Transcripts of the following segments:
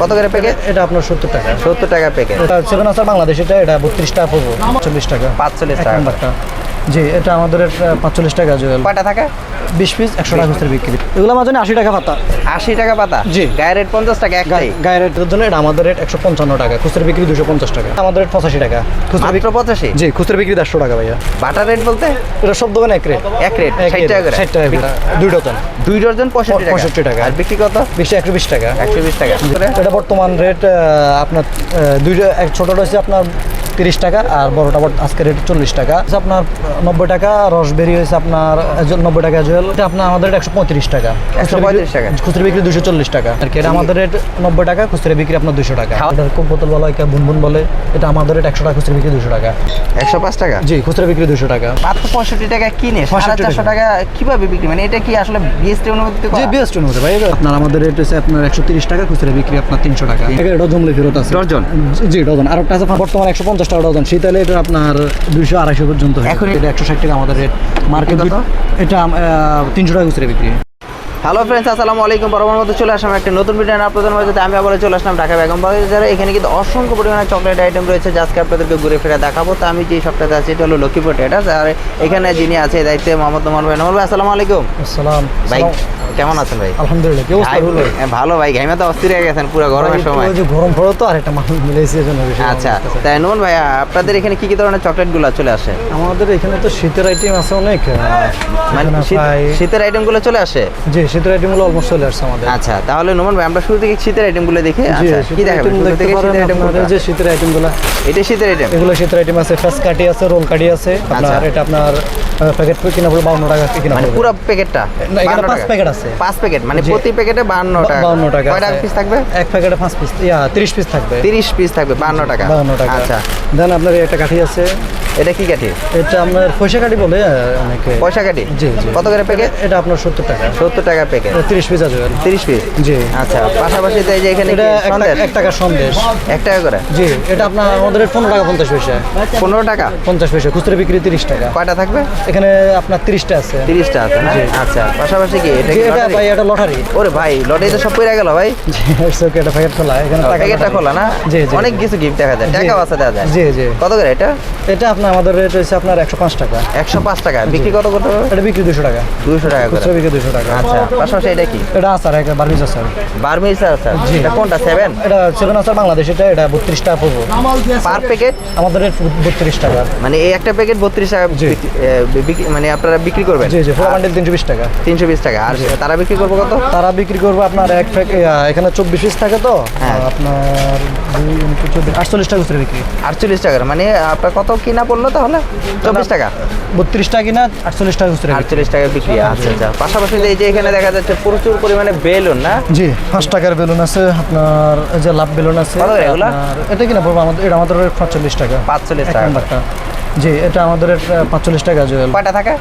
কত করে প্যাকেট এটা আপনার সত্তর টাকা। সত্তর টাকা প্যাকেট সেভেন আসার বাংলাদেশ এটা এটা বত্রিশ টাকা পড়ব চল্লিশ টাকা। পাঁচচল্লিশ টাকা। জি এটা আমাদের পাঁচচল্লিশ টাকা জুয়েল কয়টা থাকে? বিশ পিস একশো টাকা খুচরা বিক্রি। এগুলো আমার জন্য আশি টাকা পাতা। আশি টাকা পাতা? জি। গায়ের রেট পঞ্চাশ টাকা একটাই? গায়ে- রেটের জন্য এটা আমাদের রেট একশো পঞ্চান্ন টাকা খুচরা বিক্রি দুশো পঞ্চাশ টাকা। আমাদের রেট পঁচাশি টাকা। খুচরা বিক্রি পঁচাশি? জি খুচরা বিক্রি দেড়শো টাকা ভাইয়া। বাটার রেট বলতে? এটা সব দোকানে এক রেট এক রেট ষাট টাকা করে। ষাট টাকা দুই ডজন দুই ডজন পঁয়ষট্টি টাকা পঁয়ষট্টি টাকা। আর বিক্রি কত? বিশটা একশো বিশ টাকা। একশো বিশ টাকা। এটা বর্তমান রেট আপনার দুইটা এক ছোটোটা হচ্ছে আপনার তিরিশ টাকা আর বড়টা আজকে রেট চল্লিশ টাকা। হচ্ছে আপনার নব্বই টাকা রসবেরি হয়েছে আপনার নব্বই টাকা জুয়েল এটা আপনার আমাদের একশো পঁয়ত্রিশ টাকা। একশো পঁয়ত্রিশ টাকা। খুচরা বিক্রি দুশো চল্লিশ টাকা। আর কি এটা আমাদের রেট নব্বই টাকা খুচরা বিক্রি আপনার দুশো টাকা। খাওয়া- এটা কোক বোতল বলা হয় বুনবুন বলে এটা আমাদের রেট একশো টাকা খুচরা বিক্রি দুশো টাকা। একশো পাঁচ টাকা? জি খুচরা বিক্রি দুশো টাকা। মাত্র পঁয়ষট্টি টাকা কিনে সাড়ে 65 চারশো টাকা। কীভাবে বিক্রি? মানে এটা কি আসলে বিএসটি অনুমতি জি বিএস টু নেবে ভাই আপনার আমাদের রেট হচ্ছে আপনার একশো তিরিশ টাকা খুচরা বিক্রি আপনার তিনশো টাকা। এটা জমলে ফেরত আছে। ডজন? জি- ডজন। আর একটা আছে আপনার বর্তমানে একশো পঞ্চাশ টাকা ডজন শীতালে এটা আপনার দুশো আড়াইশো পর্যন্ত হয়। এখন একশো ষাট টাকা আমাদের রেট মার্কেট? এটা তিনশো টাকা খুচরা বিক্রি হ্যালো ফ্রেন্ডস আসসালামু আলাইকুম। বরাবর মতো চলে আসলাম একটা নতুন ভিডিও আপনাদের মাঝে আমি আবার চলে আসলাম ঢাকা বেগম বাজারে এখানে কিন্তু অসংখ্য পরিমাণে চকলেট আইটেম রয়েছে যা আজকে আপনাদেরকে ঘুরে ফিরে দেখাবো। তো আমি যে সপ্তাহে আছি এটা হলো লক্ষ্মীপুর ট্রেডার্স আর এখানে যিনি আছে দায়িত্বে মোহাম্মদ নোমান ভাই। নোমান ভাই আসসালামু আলাইকুম। আসসালাম ভাই কেমন আছেন ভাই? আলহামদুলিল্লাহ কি অবস্থা? হ্যাঁ, ভালো ভাই ঘাইমা তো অস্থির হয়ে গেছেন পুরো গরমের সময়। যে গরম পড়ো তো আর একটা মানুষ মিলেছে এজন্য আচ্ছা তাই নোমান ভাই আপনাদের এখানে কি কি ধরনের চকলেটগুলো চলে আসে? আমাদের এখানে তো শীতের আইটেম আছে অনেক মানে শীতের আইটেমগুলো চলে আসে? জি শীতের আইটেমগুলো অলমোস্ট চলে আসছে আমাদের। আচ্ছা তাহলে নোমান ভাই আমরা শুরু থেকে শীতের আইটেমগুলো দেখি আচ্ছা কি দেখাবেন? শুরু থেকে শীতের আইটেম আপনার যে শীতের আইটেমগুলো এটা শীতের আইটেম এগুলো শীতের আইটেম আছে ফেস কাটি আছে রোল কাটি আছে। আপনার আচ্ছা। এটা আপনার প্যাকেট কিনা পড়বে বাউন্ন টাকা কিনা মানে পুরো প্যাকেটটা না, এখানে পাঁচ প্যাকেট আছে। পাঁচ প্যাকেট মানে প্রতি প্যাকেটে বান্ন টাকা। বাউন্ন টাকা কয়টা পিস থাকবে? এক প্যাকেটে পাঁচ পিস ইয়া তিরিশ পিস থাকবে। তিরিশ পিস থাকবে বান্ন টাকা। বাউন্ন টাকা। আচ্ছা। দেন আপনার একটা কাঠি আছে। এটা কি কাঠি এটা আপনার পয়সা কাঠি বলে অনেকে। পয়সা কাঠি জি জি। কত করে প্যাকেট এটা আপনার সত্তর টাকা। সত্তর টাকা। প্যাকেট তিরিশ পিস আছে তিরিশ পিস? জি। আচ্ছা পাশাপাশি তো এই যে এখানে এটা কি এক সন্দেশ? টাকা- সন্দেশ। এক টাকা করে? জি এটা আপনার আমাদের পনেরো টাকা পঞ্চাশ পয়সা। পনেরো টাকা? পঞ্চাশ পয়সা খুচরা বিক্রি তিরিশ টাকা। কয়টা থাকবে? এখানে আপনার আছে। আছে না? আচ্ছা পাশাপাশি কি এটা এটা ভাই এটা লটারি ওরে ভাই সব পড়ে গেল ভাই। জি okay, এটা প্যাকেট খোলা এখানে টাকা প্যাকেটটা খোলা না? জি জি। অনেক কিছু গিফট দেখা যায়। টাকাও আছে দেওয়া যায়। জি জি। কত করে এটা? এটা আপনার আমাদের রেট হচ্ছে আপনার একশো পাঁচ টাকা। একশো পাঁচ টাকা বিক্রি কত করতে হবে? এটা বিক্রি দুশো টাকা। দুশো টাকা করে। খুচরা বিক্রি দুশো টাকা। আচ্ছা। পাশাপাশি এটা কি? এটা আচার একটা বার্মিজ আচার। বার্মিজ জি। এটা কোনটা সেভেন এটা সেভেন আচার বাংলাদেশ এটা এটা বত্রিশ টাকা পড়ব। পার প্যাকেট আমাদের রেট বত্রিশ টাকা। মানে এই একটা প্যাকেট বত্রিশ টাকা মানে আপনারা বিক্রি করবেন? জি জি ফোর বান্ডেল তিনশো বিশ টাকা। তিনশো বিশ টাকা। আর তারা বিক্রি করব কত? তারা বিক্রি করবে আপনার এক প্যাক এখানে চব্বিশ পিস থাকে তো? হ্যাঁ। আপনার আটচল্লিশ টাকা খুচরা বিক্রি। আটচল্লিশ টাকা মানে আপনার কত কিনা পড়ল তাহলে? চব্বিশ টাকা। বত্রিশ টাকা কিনা আটচল্লিশ টাকা খুচরা আটচল্লিশ টাকা বিক্রি আচ্ছা আচ্ছা। পাশাপাশি এই যে এখানে দেখা যাচ্ছে প্রচুর পরিমাণে বেলুন না? জি পাঁচ টাকার বেলুন আছে আপনার এই যে লাভ বেলুন আছে করে এটা কিনা পড়ব? আমাদের এটা আমাদের পাঁচচল্লিশ টাকা। পাঁচচল্লিশ টাকা। জি এটা আমাদের পাঁচচল্লিশ টাকা জুয়েল। কয়টা থাকে?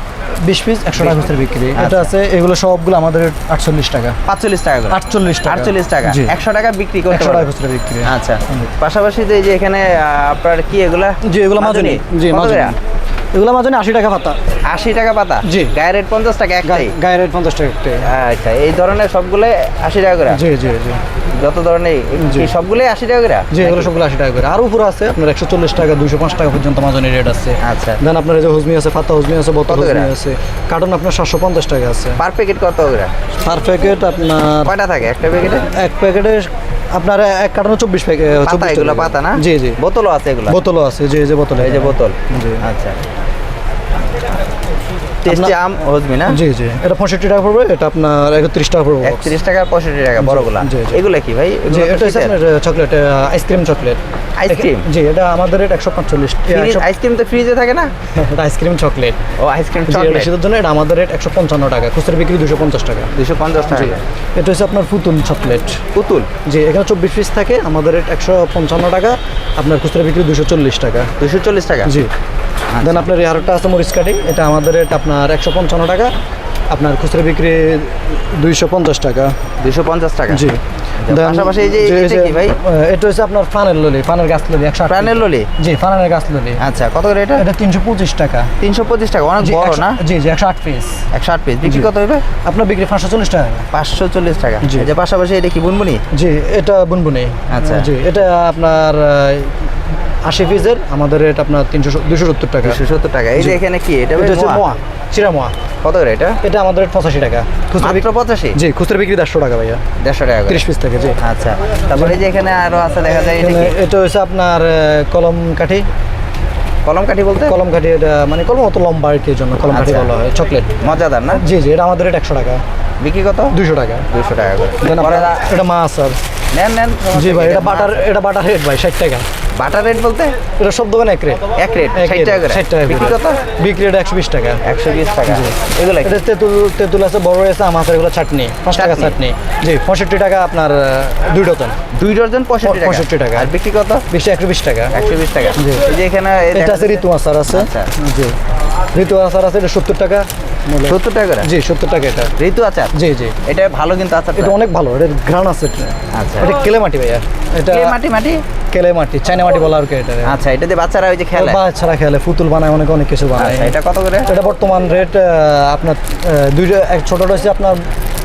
বিশ পিস একশো টাকা খুচরা বিক্রি। এটা আচ্ছা। আছে এগুলো সবগুলো আমাদের আটচল্লিশ টাকা। পাঁচচল্লিশ টাকা করে? আটচল্লিশ টাকা। আটচল্লিশ টাকা। একশো টাকা বিক্রি করতে একশো টাকা খুচরা বিক্রি। আচ্ছা। পাশাপাশি তো এই যে এখানে আপনার কি এগুলা? জি এগুলো মাজনি জি মাজনি করে? এগুলো মাজনি আশি টাকা পাতা। আশি টাকা পাতা? জি। গায়ের রেট পঞ্চাশ টাকা একটাই? গায়ে- গায়ে রেট পঞ্চাশ টাকা একটাই। আচ্ছা এই ধরনের সবগুলো আশি টাকা করে? জি জি জি। যত ধরনের। এই সবগুলোই আশি টাকা করে? জি এগুলো সবগুলো আশি টাকা করে। আর উপরে আছে আপনার একশো চল্লিশ টাকা দুশো পাঁচ টাকা পর্যন্ত মাজনি রেট আছে। আচ্ছা। দেন আপনার এই যে হুজমি আছে পাতা হুজমি আছে বোতল? হুজমি আছে। কার্টন আপনার সাতশো পঞ্চাশ টাকা আছে। পার প্যাকেট কত করে? পার প্যাকেট আপনার কয়টা থাকে একটা প্যাকেটে এক প্যাকেটে আপনার এক কার্টনে চব্বিশ প্যাকেট পাতা এগুলো পাতা না? জি জি। বোতলও আছে এগুলো? বোতলও আছে জি এই যে বোতল এই যে বোতল। জি। আচ্ছা। টেস্টি আম হজমি না? জি জি। এটা পঁয়ষট্টি টাকা পড়বে এটা আপনার একত্রিশ টাকা পড়বে একত্রিশ টাকা পঁয়ষট্টি টাকা বড়গুলা। এগুলো কি ভাই? জি এটা হচ্ছে আপনার chocolate ice cream chocolate ice cream? জি এটা আমাদের রেট একশো পাঁচচল্লিশ ফ্রিজ- আইসক্রিম তো ফ্রিজে থাকে না? এটা আইসক্রিম চকলেট ও আইসক্রিম চকলেট শীতের জন্য এটা আমাদের রেট একশো পঞ্চান্ন টাকা। খুচরা বিক্রি দুশো পঞ্চাশ টাকা। দুশো পঞ্চাশ টাকা। এটা হচ্ছে আপনার পুতুল চকলেট পুতুল? জি এখানে চব্বিশ পিস থাকে আমাদের রেট একশো পঞ্চান্ন টাকা আপনার খুচরা বিক্রি দুশো চল্লিশ টাকা। দুশো চল্লিশ টাকা? জি। দেন আপনার এই আরেকটা আছে মরিচ কাটিং এটা আমাদের রেট আপনার একশো পঞ্চান্ন টাকা আপনার খুচরা বিক্রি দুইশো পঞ্চাশ টাকা। দুইশো পঞ্চাশ টাকা? জি। Then পাশাপাশি এই যে এটা ভাই? এটা হচ্ছে আপনার ফানের ললি ফানের গাছ ললি একশো ললি? জি ফানের গাছ ললি। আচ্ছা কত করে এটা? এটা তিনশো পঁচিশ টাকা। তিনশো পঁচিশ টাকা অনেক বড় না? জি জি একশো আট পিস একশো আট পিস বিক্রি কত হবে? আপনার বিক্রি পাঁচশো চল্লিশ টাকা। পাঁচশো চল্লিশ টাকা। জি। যে পাশাপাশি এটা কি বুনবুনি? জি এটা বুনবুনি। আচ্ছা। জি এটা আপনার আশি পিসের আমাদের রেট আপনার তিনশো দুশো সত্তর টাকা। দুশো সত্তর টাকা। এই যে এখানে কি? এটা হচ্ছে মোয়া? চিরা মোয়া। কত করে এটা? এটা আমাদের রেট পঁচাশি টাকা। খুচরা পঁচাশি? জি খুচরা বিক্রি দেড়শো টাকা ভাইয়া। দেড়শো টাকা তিরিশ পিস থেকে জি। আচ্ছা তারপরে এই যে এখানে আরও আছে দেখা যায় এটা হচ্ছে আপনার কলম কাঠি। কলম কাঠি বলতে? কলম কাঠি এটা মানে কলম মতো লম্বা আর কি জন্য কলম কাঠি আচ্ছা। বলা হয় চকলেট। মজাদার না? জি জি এটা আমাদের রেট একশো টাকা। বিক্রি কত? দুশো টাকা। দুশো টাকা করে। এটা মাছ স্যার নেন নেন। জি ভাই এটা বাটার এটা বাটার রেট ভাই ষাট টাকা। বাটার রেট বলতে? এটা সব দোকানে এক রেট এক রেট ষাট টাকা করে। ষাট টাকা বিক্রি কত? বিক্রি এটা একশো বিশ টাকা। একশো বিশ টাকা। এগুলো? এটা তেঁতুল তেঁতুল আছে বড় আছে আম আছে এগুলো চাটনি। পাঁচ টাকা চাটনি। জি পঁয়ষট্টি টাকা আপনার দুই ডজন। দুই ডজন পঁয়ষট্টি 65 টাকা। আর বিক্রি কত? বিশটা একশো বিশ টাকা। একশো বিশ টাকা। জি। এই যে এখানে এটা আছে ঋতু আচার আছে। আচ্ছা। জি। ঋতু আচার আছে এটা সত্তর টাকা। সত্তর টাকা জি সত্তর টাকা এটা। ঋতু আচার? জি জি। এটা ভালো কিন্তু আচার এটা অনেক ভালো এটার ঘ্রাণ আছে এটা। আচ্ছা। এটা কেলে মাটি ভাইয়া? এটা মাটি মাটি? কেলে মাটি চাইনা মাটি বলা আর কি এটা। আচ্ছা এটা দিয়ে বাচ্চারা ওই যে খেলে? বাচ্চারা খেলে ফুতুল বানায় অনেক অনেক কিছু বানায়। আচ্ছা এটা কত করে? এটা বর্তমান রেট আপনার দুইটা এক ছোটটা হচ্ছে আপনার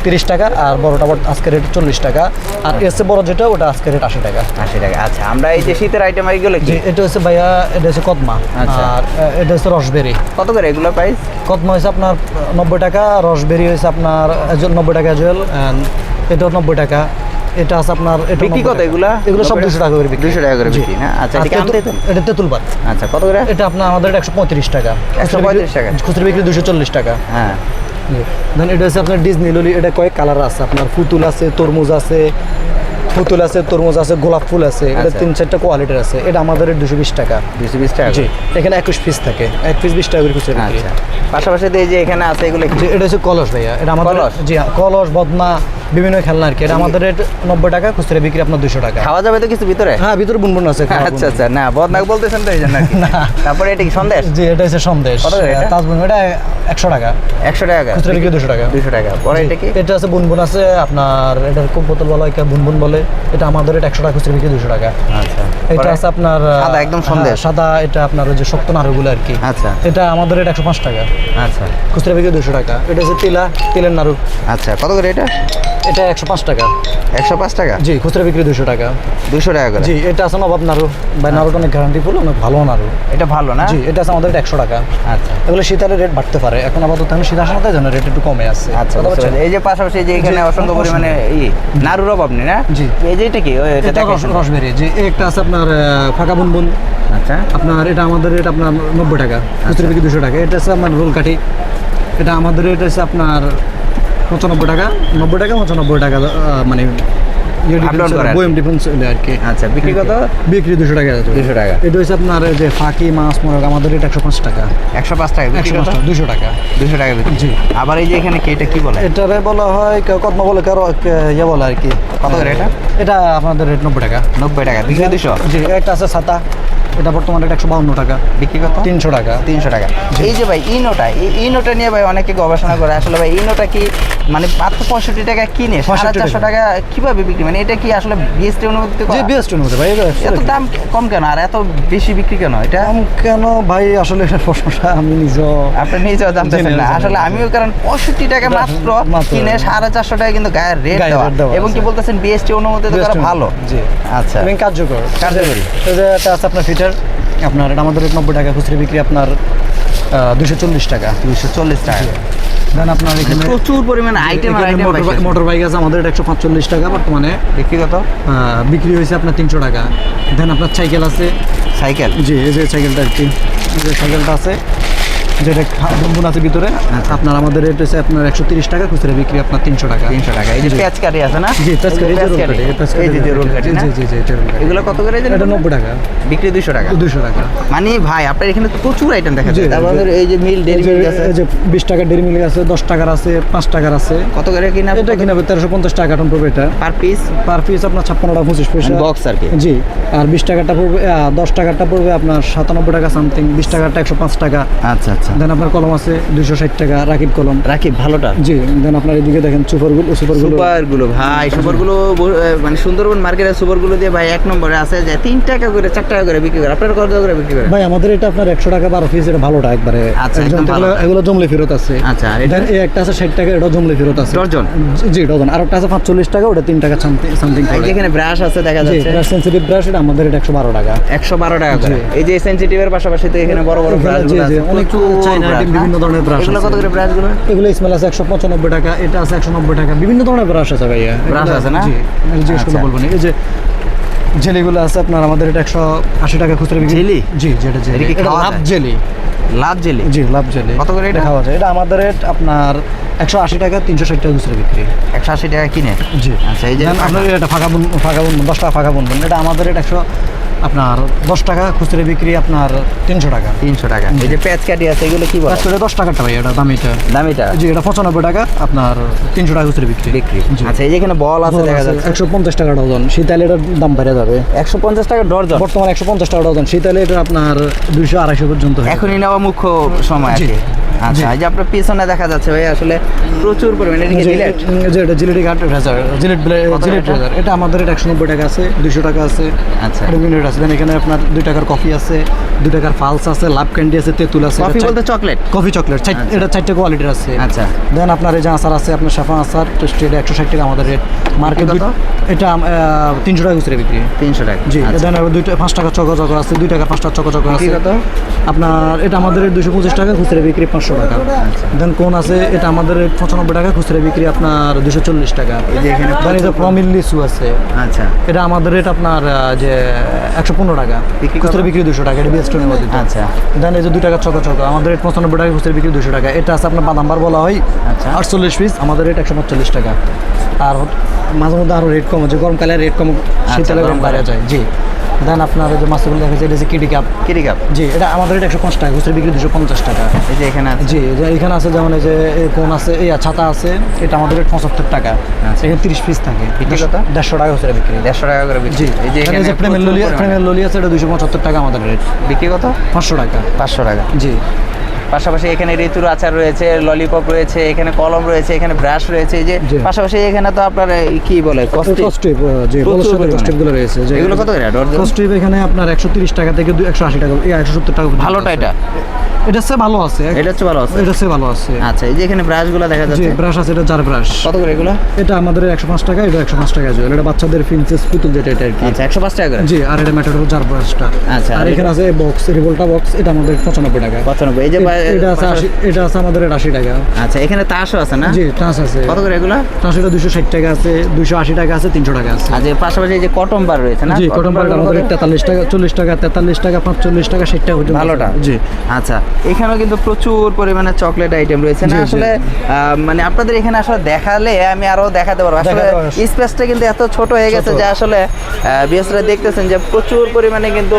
তিরিশ টাকা আর বড়টা বড় আজকে রেট চল্লিশ টাকা। আর এর চেয়ে বড় যেটা ওটা আজকে রেট আশি টাকা। আশি টাকা আচ্ছা আমরা এই যে শীতের আইটেম এইগুলো কি? এটা হচ্ছে ভাইয়া এটা হচ্ছে কদমা। আচ্ছা। আর এটা হচ্ছে রসবেরি। কত করে এগুলো প্রাইস কদমা হচ্ছে আপনার নব্বই টাকা রসবেরি হচ্ছে আপনার নব্বই টাকা জুয়েল এটাও নব্বই টাকা। এটা আছে আপনার এটা বিক্রি কত। এগুলা? এগুলো সব 90 দুশো টাকা করে বিক্রি। 200 টাকা করে বিক্রি, না? আচ্ছা, আর এটা তেঁতুল-? এটা বাদ আচ্ছা কত করে? এটা আপনার আমাদের একশো পঁয়ত্রিশ টাকা। 135 টাকা। খুচরা বিক্রি দুশো চল্লিশ টাকা। হ্যাঁ। দেন এটা হচ্ছে আপনার ডিজনি ললি এটা কয়েক কালার আছে। আপনার পুতুল আছে তরমুজ আছে পুতুল আছে তরমুজ আছে গোলাপ ফুল আছে এটা আচ্ছা। তিন চারটা কোয়ালিটির আছে। এটা আমাদের দুশো বিশ টাকা। দুশো বিশ টাকা জি এখানে একুশ পিস থাকে। এক পিস বিশ টাকা করে খুচরা আচ্ছা। পাশাপাশি এই যে এখানে আছে এগুলো এটা হচ্ছে কলস ভাইয়া। এটা আমাদের কলস? জি হ্যাঁ, কলস বদনা বিভিন্ন খেলনা আর কি। এটা আমাদের রেট নব্বই টাকা খুচরা বিক্রি আপনার দুশো টাকা। খাওয়া যাবে তো কিছু ভিতরে? হ্যাঁ ভিতরে বুনবুন আছে আচ্ছা আচ্ছা না বদনাক বলতেছেন তো এই জন্য তারপরে এটা কি সন্দেশ? জি এটা হচ্ছে সন্দেশ? তাজবুন এটা একশো টাকা। একশো টাকা খুচরা বিক্রি দুশো টাকা। দুশো টাকা। পরে এটা কি? এটা আছে বুনবুন আছে আপনার এটার খুব বোতল বলা হয় বুনবুন বলে এটা আমাদের রেট একশো টাকা খুচরা বিক্রি দুশো টাকা। আচ্ছা এটা? আছে আপনার সাদা, একদম সন্দেশ। হ্যাঁ, সাদা এটা আপনার ওই যে শক্ত নাড়ুগুলো আর কি। আচ্ছা। এটা আমাদের রেট একশো পাঁচ টাকা। আচ্ছা। খুচরা বিক্রি দুশো টাকা। এটা হচ্ছে তিলা তিলের নাড়ু। আচ্ছা কত করে এটা? এটা একশো পাঁচ টাকা। একশো পাঁচ টাকা? জি খুচরা বিক্রি দুশো টাকা। দুশো টাকা করে? জি এটা আছে নবাব নাড়ু। বা নাড়ুটা অনেক গ্যারান্টি ফুল অনেক ভালো নাড়ু। এটা ভালো না? জি এটা আছে আমাদের একশো টাকা। আচ্ছা। এগুলো শীতালে রেট বাড়তে পারে। এখন আপাতত এখন শীত আসে না তাই জন্য রেট একটু কমে আসছে আচ্ছা। এই যে পাশাপাশি যে এখানে অসংখ্য পরিমাণে ই নাড়ুর অভাব নেই না? জি। এই যে এটা কি? এটা এটা রস- রসবেরি। জি একটা আছে আপনার ফাঁকা বুনবুন। আচ্ছা। আপনার এটা আমাদের রেট আপনার নব্বই টাকা। খুচরা বিক্রি দুশো টাকা। এটা হচ্ছে আপনার রোল কাঠি এটা আমাদের রেট হচ্ছে আপনার পঁচানব্বই টাকা নব্বই টাকা পঁচানব্বই টাকা মানে ইয়ে আর কি। আচ্ছা বিক্রি কত? বিক্রি দুশো টাকা আছে। 200 টাকা। এটা হচ্ছে আপনার এই যে ফাঁকি মাছ মোরগ আমাদের রেট একশো পাঁচ টাকা। একশো পাঁচ টাকা একশো পাঁচ টাকা দুশো টাকা। দুশো টাকা জি। আবার এই যে এখানে কি এটা কি বলে? এটারে বলা হয় কদমা বলে কারও ইয়ে বলে আর কি। কত এটা? এটা আপনাদের রেট নব্বই টাকা। নব্বই টাকা বিক্রি দুশো? জি একটা আছে ছাতা। এটা বর্তমানে একশো বাউন্ন টাকা। বিক্রি তিনশো টাকা। তিনশো টাকা। এই যে ভাই ইনোটা এই ইনোটা নিয়ে ভাই অনেকে গবেষণা করে। আসলে ভাই ইনোটা কি মানে মাত্র পঁয়ষট্টি টাকা কিনে সাড়ে চারশো টাকা। কীভাবে বিক্রি? মানে এটা কি আসলে বিএসটি অনুমতি বেস্ট মধ্যে ভাই এত দাম কম কেন? আর এত বেশি বিক্রি কেন এটা? দাম কেন ভাই আসলে এটা প্রশ্নটা আমি নিজেও আপনি নিজেও জানতেছেন না। আসলে আমিও কারণ পঁয়ষট্টি টাকা মাত্র। কিনে সাড়ে চারশো টাকা কিন্তু গায়ের রেট দেওয়া। এবং কি বলতেছেন বিএসটি করা BST ভালো? জি। আচ্ছা। এবং কার্যকর। কার্যকরী। এটা আছে আপনার ফিটার আপনার এটা আমাদের নব্বই টাকা খুচরা বিক্রি আপনার দুশো চল্লিশ টাকা। দুইশো চল্লিশ টাকা। দেন আপনার এখানে প্রচুর পরিমাণে আইটেম আইটেম মোটর বাইক আছে আমাদের একশো পাঁচচল্লিশ টাকা বর্তমানে। ব্যক্তিগত আহ, বিক্রি হয়েছে আপনার তিনশো টাকা। দেন আপনার সাইকেল আছে। সাইকেল? জি এই যে সাইকেলটা আর কি এই যে সাইকেলটা আছে। যেটা আছে ভিতরে? আচ্ছা। আপনার আমাদের রেট হচ্ছে আপনার একশো তিরিশ টাকা খুচরা বিক্রি আপনার তিনশো টাকা। তিনশো টাকা। এই যে পেঁয়াজ কাটি আছে না? জি পেঁয়াজ কাটি, এই যে যে রোল কাটি, এই পেঁয়াজ কাটি। এই যে যে রোল কাটি জি, জি জি জি এটা রোল কাটি। এগুলো কত করে জানেন? এটা নব্বই টাকা। বিক্রি দুইশো টাকা? দুশো টাকা। মানে ভাই আপনার এখানে তো প্রচুর আইটেম দেখা যায়। আমাদের এই যে মিল ডেরি মিল আছে। এই যে বিশ টাকার ডেরি মিল্ক আছে দশ টাকার আছে পাঁচ টাকার আছে। কত করে কিনা? এটা কিনা তেরোশো পঞ্চাশ টাকা কার্টন পড়বে এটা। পার পিস পার পিস আপনার ছাপ্পান্ন টাকা পঁচিশ পয়সা। বক্স আর কি? জি। আর বিশ টাকাটা পড়বে দশ টাকাটা পড়বে আপনার সাতানব্বই টাকা সামথিং বিশ টাকাটা একশো পাঁচ টাকা। আচ্ছা আচ্ছা। দেন আপনার কলম আছে দুশো ষাট টাকা রাকিব কলম। রাকিব ভালোটা? জি দেন আপনার এদিকে দেখেন সুপারগুলো সুপারগুলো। সুপারগুলো ভাই সুপারগুলো মানে সুন্দরবন মার্কেটের সুপারগুলো দিয়ে ভাই এক নম্বরে আছে যে তিন টাকা করে চার টাকা করে বিক্রি করে। আপনার কত টাকা করে বিক্রি করে ভাই আমাদের এটা আপনার একশো টাকা বারো পিস এটা ভালোটা একবারে। আচ্ছা, এগুলো- জমলে ফেরত আছে। আচ্ছা, এটা? এই একটা আছে ষাট টাকা এটা জমলে ফেরত আছে। ডজন? জি- ডজন। আর একটা আছে পাঁচচল্লিশ টাকা ওটা তিন টাকা সামথিং যেখানে ব্রাশ আছে দেখা যাচ্ছে। এটা সেন্সিটিভ ব্রাশ এটা আমাদের এটা একশো বারো টাকা। একশো বারো টাকা এই যে সেন্সিটিভের পাশাপাশি তো এখানে বড় বড় ব্রাশ আছে। অনেক চাইনা আইটেম, বিভিন্ন হ্যাঁ? ধরনের brush এগুলো কত করে ব্রাশ এগুলো স্মেল আছে একশো পঁচানব্বই টাকা এটা আছে একশো নব্বই টাকা বিভিন্ন ধরনের ব্রাশ আছে ভাইয়া Brush আছে না? জি জিজ্ঞেস করে আচ্ছা। বলব না এই যে জেলিগুলো আছে আপনার আমাদের এটা একশো আশি টাকা খুচরা বিক্রি। জেলি? জি যেটা jelly. Love jelly. Love jelly? জি লাভ জেলি। কত করে এটা? খাওয়া যায়। এটা আমাদের রেট আপনার একশো আশি টাকা তিনশো ষাট টাকা খুচরা বিক্রি। একশো আশি টাকা কিনে? জি। আচ্ছা এই যে আপনার এটা ফাঁকা বুন ফাঁকা বুন দশ টাকা ফাঁকা বুনবেন এটা আমাদের রেট একশো আপনার দশ টাকা খুচরা বিক্রি আপনার তিনশো টাকা। তিনশো টাকা। এই যে প্যাচ কাটি আছে এগুলো কি বলে? আসলে দশ টাকাটা ভাই এটা দামিটা দামিটা? জি এটা পঁচানব্বই টাকা আপনার তিনশো টাকা খুচরা বিক্রি। বিক্রি। আচ্ছা এই যে এখানে বল আছে দেখা যাচ্ছে। একশো পঞ্চাশ টাকা ডজন শীতালে এটার দাম বেড়ে যাবে একশো পঞ্চাশ টাকা ডর্জন। বর্তমানে একশো পঞ্চাশ টাকা ডজন শীতালে এটা আপনার দুইশো আড়াইশো পর্যন্ত এখন এই এখনই নেওয়া মুখ্য সময়। আছে আচ্ছা। এই যে আপনার পিছনে দেখা যাচ্ছে ভাই আসলে প্রচুর পরিমাণে যে- এটা জিলেটি ঘাট রেজার জিলেট জিলেট? রেজার এটা আমাদের এটা একশো নব্বই টাকা আছে দুইশো টাকা আছে আচ্ছা। rate আছে। দেন এখানে আপনার দুই টাকার কফি আছে দুই টাকার ফালস আছে লাভ ক্যান্ডি আছে তেঁতুল আছে। কফি বলতে চকলেট? Coffee chocolate. আচ্ছা। এটা চারটে কোয়ালিটির আছে। আচ্ছা। দেন আপনার এই যে আচার আছে আপনার সাফা আচার টেস্টি এটা একশো ষাট টাকা আমাদের রেট মার্কেট? এটা তিনশো টাকা খুচরা বিক্রি। তিনশো টাকা। জি আচ্ছা। দেন আবার দুইটা পাঁচ টাকা চকো চকো আছে দুই টাকার পাঁচটা চকো চকো আছে? আপনার এটা আমাদের দুশো পঁচিশ টাকা খুচরা বিক্রি পাঁচশো টাকা। আচ্ছা। দেন কোন আছে এটা আমাদের পঁচানব্বই টাকা খুচরা বিক্রি আপনার দুশো চল্লিশ টাকা। যে দেন এই প্রমিল লিচু আছে আচ্ছা। এটা আমাদের রেট আপনার যে একশো পনেরো টাকা? খুচরা বিক্রি দুশো টাকা এটা বিএসটনের মধ্যে। আচ্ছা। দেন এই যে দুই টাকা চকো চকো আমাদের রেট পঁচানব্বই টাকা খুচরা বিক্রি দুশো টাকা। এটা আছে আপনার বাদাম বার বলা হয় আচ্ছা। আটচল্লিশ পিস আমাদের রেট একশো পঁয়তাল্লিশ টাকা। আর মাঝে মধ্যে আরও রেট কম আছে গরমকালে রেট কম শীতকালে রেট গরমকালে। বাড়া যায় জি। দেন আপনার যে মাছগুলো দেখা যায় এটা হচ্ছে কিডি কাপ কিরি কাপ জি এটা আমাদের রেট একশো পঞ্চাশ টাকা খুচরা বিক্রি দুশো পঞ্চাশ টাকা। এই যে এখানে আছে। জি যে এখানে আছে যেমন এই যে কোন আছে এই ছাতা আছে এটা আমাদের রেট পঁচাত্তর টাকা। আচ্ছা। এখানে তিরিশ পিস থাকে। দেড়শো টাকা খুচরা বিক্রি। দেড়শো টাকা করে বিক্রি। জি। এই যে এখানে যে প্রেমের ললি প্রেমের ললি আছে এটা দুশো পঁচাত্তর টাকা আমাদের রেট বিক্রি কত? পাঁচশো টাকা। পাঁচশো টাকা। জি। পাশাপাশি এখানে ঋতুর আচার রয়েছে ললিপপ রয়েছে এখানে কলম রয়েছে এখানে ব্রাশ রয়েছে এই যে পাশাপাশি এখানে তো আপনার কি বলে কস্টিপ যে। কস্টিপগুলো রয়েছে এগুলো কত করে? কস্টিপ এখানে আপনার একশো তিরিশ টাকা থেকে একশো আশি টাকা একশো সত্তর টাকা ভালোটা এটা? এটা হচ্ছে ভালো আছে। এটা হচ্ছে ভালো আছে? এটা হচ্ছে ভালো আছে। আচ্ছা এই যে এখানে ব্রাশগুলো দেখা যাচ্ছে। ব্রাশ আছে এটা চার ব্রাশ কত করে এগুলো? এটা আমাদের একশো পাঁচ টাকা এটা একশো পাঁচ টাকা জুয়েল। এটা বাচ্চাদের ফিনসেস পুতুল যেটা এটা আর কি। আচ্ছা একশো পাঁচ টাকা করে? জি আর এটা ম্যাটার চার ব্রাশটা আচ্ছা, আর এখানে আছে বক্স রিভোল্টা বক্স এটা আমাদের পঁচানব্বই টাকা। পঁচানব্বই এই যে এটা আছে এটা আছে আমাদের এটা আশি টাকা। আচ্ছা এখানে তাসও আছে না? জি টাস আছে। কত করে এগুলো? টাস এটা দুশো ষাট টাকা আছে দুশো আশি টাকা আছে তিনশো টাকা আছে। আর পাশাপাশি এই যে কটন বার রয়েছে না? জি কটন বারগুলো আমাদের কত? তেতাল্লিশ টাকা চল্লিশ টাকা তেতাল্লিশ টাকা পাঁচচল্লিশ টাকা ষাট টাকা পর্যন্ত ভালোটা জি। আচ্ছা এখানেও কিন্তু প্রচুর পরিমাণে চকলেট আইটেম রয়েছে না। আসলে মানে আপনাদের এখানে আসলে দেখালে আমি আরও দেখাতে পারব। আসলে স্পেসটা কিন্তু এত ছোট হয়ে গেছে যে আসলে বিএসরা দেখতেছেন যে প্রচুর পরিমাণে কিন্তু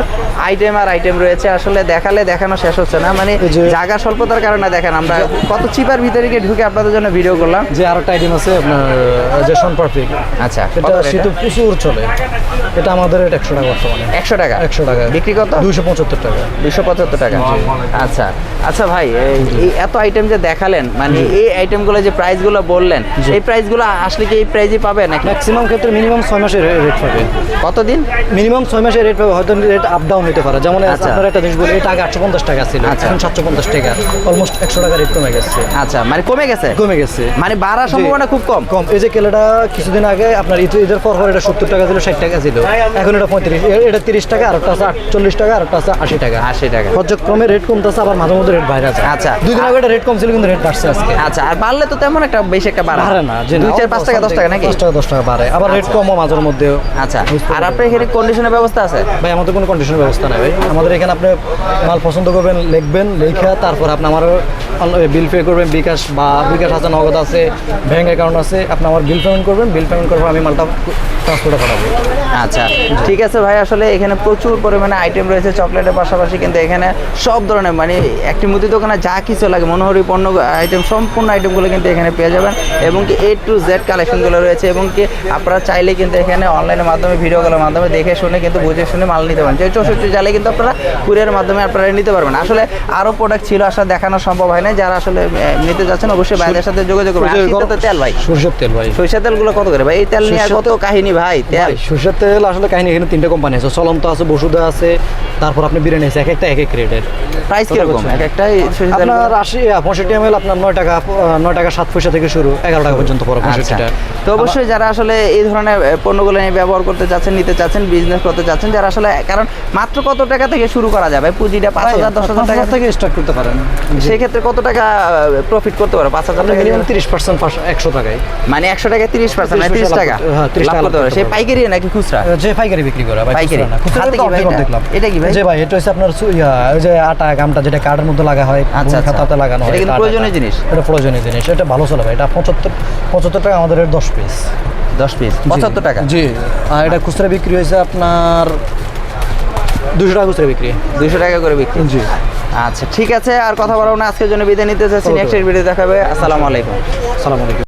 আইটেম আর আইটেম রয়েছে। আসলে দেখালে দেখানো শেষ হচ্ছে না। মানে জায়গা স্বল্পতার কারণে দেখেন আমরা কত চিপার ভিতরে গিয়ে ঢুকে আপনাদের জন্য ভিডিও করলাম। যে আরেকটা আইটেম আছে আপনার যে সন আচ্ছা এটা শীত প্রচুর চলে। এটা আমাদের রেট একশো টাকা বর্তমানে। একশো টাকা? একশো টাকা। বিক্রি কত? দুইশো পঁচাত্তর টাকা। দুশো পঁচাত্তর টাকা। আচ্ছা। আচ্ছা ভাই এই- এই এত আইটেম যে দেখালেন মানে এই আইটেমগুলো যে প্রাইসগুলো বললেন এই প্রাইসগুলো আসলে কি এই প্রাইজই পাবে নাকি? ম্যাক্সিমাম ক্ষেত্রে মিনিমাম ছয় মাসের রেট পাবে। কতদিন? মিনিমাম ছয় মাসের রেট পাবে হয়তো রেট আপ ডাউন হতে পারে। যেমন আচ্ছা। আপনার একটা জিনিস বলি এটা আগে আটশো পঞ্চাশ টাকা ছিল আচ্ছা। এখন সাতশো পঞ্চাশ টাকা অলমোস্ট একশো টাকা রেট কমে গেছে। আচ্ছা মানে কমে গেছে? কমে গেছে। মানে বাড়ার সম্ভাবনা খুব কম? কম। এই যে কেলাটা কিছুদিন আগে আপনার ঈদ ঈদের পর পর এটা সত্তর টাকা ছিল ষাট টাকা ছিল। এখন এটা পঁয়ত্রিশ এটা তিরিশ টাকা আর একটা আছে আটচল্লিশ টাকা আর একটা আছে আশি টাকা। আশি টাকা। পর্যায়ক্রমে রেট কমতেছে আবার মাঝে মধ্যে রেট বাইরে আছে আচ্ছা। দুই দিন আগে রেট কম ছিল কিন্তু রেট বাড়ছে আজকে। আচ্ছা আর বাড়লে তো তেমন একটা বেশি একটা বাড়ে না। যে দুই চার পাঁচ টাকা দশ টাকা নাকি? দশ টাকা দশ টাকা বাড়ে। আবার রেট কমও মাঝের মধ্যে আচ্ছা আর আপনার এখানে কন্ডিশনের ব্যবস্থা আছে? ভাই আমাদের কোনো কন্ডিশনের ব্যবস্থা নাই ভাই। আমাদের এখানে আপনি মাল পছন্দ করবেন লিখবেন লেখা তারপর আপনি আমার বিল পে করবেন বিকাশ বা বিকাশ আছে নগদ আছে ব্যাঙ্ক অ্যাকাউন্ট আছে আপনি আমার বিল পেমেন্ট করবেন বিল পেমেন্ট করব আমি মালটা ট্রান্সপোর্টে পাঠাবো। আচ্ছা ঠিক আছে ভাই। আসলে এখানে প্রচুর পরিমাণে আইটেম রয়েছে চকলেটের পাশাপাশি কিন্তু এখানে সব ধরনের মানে একটি মুদি দোকানে যা কিছু লাগে মনোহরি পণ্য আইটেম সম্পূর্ণ আইটেমগুলো কিন্তু এখানে পেয়ে যাবেন এবং কি এ টু জেড কালেকশনগুলো রয়েছে এবং কি আপনারা চাইলে কিন্তু এখানে অনলাইনের মাধ্যমে ভিডিও কলের মাধ্যমে দেখে শুনে কিন্তু বুঝে শুনে মাল নিতে পারেন। যে চৌষট্টি চাইলে কিন্তু আপনারা কুরিয়ার মাধ্যমে আপনারা নিতে পারবেন। আসলে আরও প্রোডাক্ট ছিল আসলে দেখানো সম্ভব হয় না যারা আসলে নিতে যাচ্ছেন অবশ্যই ভাইদের সাথে যোগাযোগ করবেন। তেল ভাই। সরষের তেল ভাই। সরিষা তেলগুলো কত করে ভাই? এই তেল নিয়ে কত কাহিনী ভাই? তেল। সরষের তেল আসলে কাহিনী এখানে তিনটে কোম্পানি আছে। চলন্ত আছে বসুদা আছে তারপর আপনি বিরিয়ানি আছে এক একটা এক এক রেটের প্রাইস কীরকম? এক একটাই আপনার আশি পঁয়ষট্টি এম আপনার নয় টাকা নয় টাকা সাত পয়সা থেকে শুরু এগারো টাকা পর্যন্ত পড়ে পঁয়ষট্টিটা। তো অবশ্যই যারা আসলে এই ধরনের পণ্যগুলো নিয়ে ব্যবহার করতে চাচ্ছেন নিতে চাচ্ছেন বিজনেস করতে চাচ্ছেন যারা আসলে কারণ মাত্র কত টাকা থেকে শুরু করা যাবে পুঁজিটা পাঁচ হাজার দশ হাজার টাকা থেকে স্টার্ট করতে পারেন। সেক্ষেত্রে কত টাকা প্রফিট করতে পারো? পাঁচ হাজার টাকা মিনিমাম তিরিশ পার্সেন্ট একশো টাকায়। মানে একশো টাকা তিরিশ পার্সেন্ট 30% তিরিশ টাকা করতে- 30 লাভ টাকা করতে পারো। পাইকারি নাকি খুচরা? যে পাইকারি বিক্রি করে পাইকারি। এটা? কি ভাই? যে ভাই এটা হচ্ছে আপনার যে আটা গামটা যেটা কার্ডের মধ্যে লাগা হয় আচ্ছা, আচ্ছা। খাতাতে লাগানো হয় এটা প্রয়োজনীয় জিনিস। এটা প্রয়োজনীয় জিনিস এটা ভালো চলে ভাই এটা পঁচাত্তর পঁচাত্তর টাকা আমাদের দশ পিস দশ পিস পঁচাত্তর টাকা? জি। আর এটা খুচরা বিক্রি হয়েছে আপনার দুশো টাকা খুচরা বিক্রি। দুইশো টাকা করে বিক্রি। জি। আচ্ছা ঠিক আছে আর কথা বলব না আজকের জন্য বিদায় নিতে চাচ্ছি। নেক্সট ভিডিও দেখাবে। আসসালামু আলাইকুম। সালাম আলাইকুম।